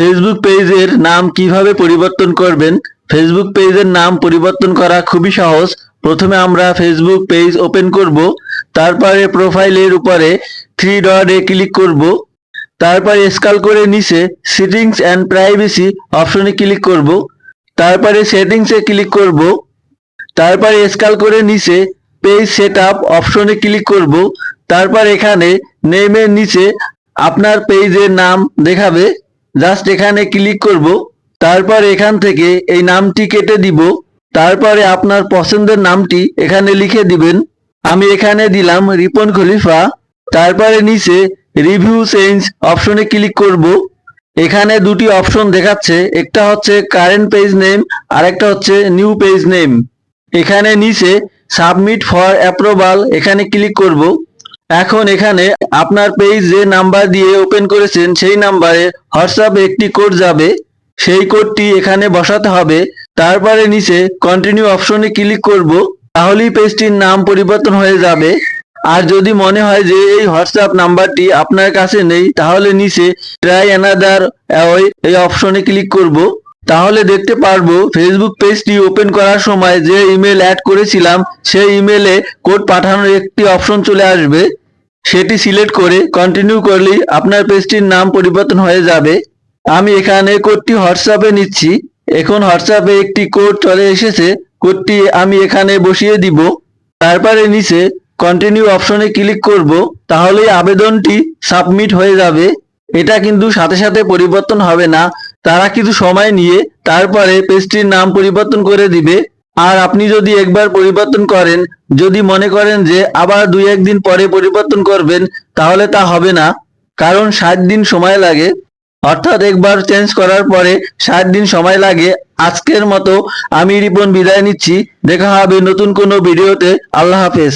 Facebook পেজের নাম কীভাবে পরিবর্তন করবেন? ফেসবুক পেজের নাম পরিবর্তন করা খুবই সহজ। প্রথমে আমরা ফেসবুক পেজ ওপেন করব। তারপরে প্রোফাইলের উপরে থ্রি ডটে ক্লিক করব। তারপরে স্কাল করে নিচে সেটিংস অ্যান্ড প্রাইভেসি অপশনে ক্লিক করব। তারপরে সেটিংসে ক্লিক করব। তারপরে স্কাল করে নিচে পেজ সেট আপ অপশনে ক্লিক করব। তারপর এখানে নেমের নিচে আপনার পেজের নাম দেখাবে। জাস্ট এখানে ক্লিক করব, তারপর এখান থেকে এই নামটি কেটে দিব, তারপরে আপনার পছন্দের নামটি এখানে লিখে দিবেন। আমি এখানে দিলাম রিপন খলিফা, তারপরে নিচে রিভিউ চেঞ্জ অপশনে ক্লিক করব। এখানে দুটি অপশন দেখাচ্ছে, একটা হচ্ছে কারেন্ট পেজ নেম আর একটা হচ্ছে নিউ পেজ নেম এখানে নিচে সাবমিট ফর অ্যাপ্রুভাল এখানে ক্লিক করব। এখন এখানে আপনার পেজ যে নাম্বার দিয়ে ওপেন করেছেন, সেই নাম্বারে হোয়াটসঅ্যাপে একটি কোড যাবে। সেই কোডটি এখানে বসাতে হবে। তারপরে নিচে কন্টিনিউ অপশনে ক্লিক করব। তাহলেই পেজটির নাম পরিবর্তন হয়ে যাবে। আর যদি মনে হয় যে এই হোয়াটসঅ্যাপ নাম্বারটি আপনার কাছে নেই, তাহলে নিচে ট্রাই অ্যানাদার এই অপশনে ক্লিক করব। তাহলে দেখতে পারব ফেসবুক পেজটি ওপেন করার সময় যে ইমেল অ্যাড করেছিলাম, সেই ইমেলে কোড পাঠানোর একটি অপশন চলে আসবে। সেটি সিলেক্ট করে কন্টিনিউ করলেই আপনার পেজটির নাম পরিবর্তন হয়ে যাবে। আমি এখানে কোডটি হোয়াটসঅ্যাপে নিচ্ছি। এখন হোয়াটসঅ্যাপে একটি কোড চলে এসেছে। কোডটি আমি এখানে বসিয়ে দিব। তারপরে নিচে কন্টিনিউ অপশনে ক্লিক করব। তাহলেই আবেদনটি সাবমিট হয়ে যাবে। এটা কিন্তু সাথে সাথে পরিবর্তন হবে না। তারা কিছু সময় নিয়ে তারপরে পেজটির নাম পরিবর্তন করে দিবে। আর আপনি যদি একবার পরিবর্তন করেন, যদি মনে করেন যে আবার দুই একদিন পরে পরিবর্তন করবেন, তাহলে তা হবে না। কারণ ষাট দিন সময় লাগে। অর্থাৎ একবার চেঞ্জ করার পরে ষাট দিন সময় লাগে। আজকের মতো আমি রিপন বিদায় নিচ্ছি। দেখা হবে নতুন কোনো ভিডিওতে। আল্লাহ হাফেজ।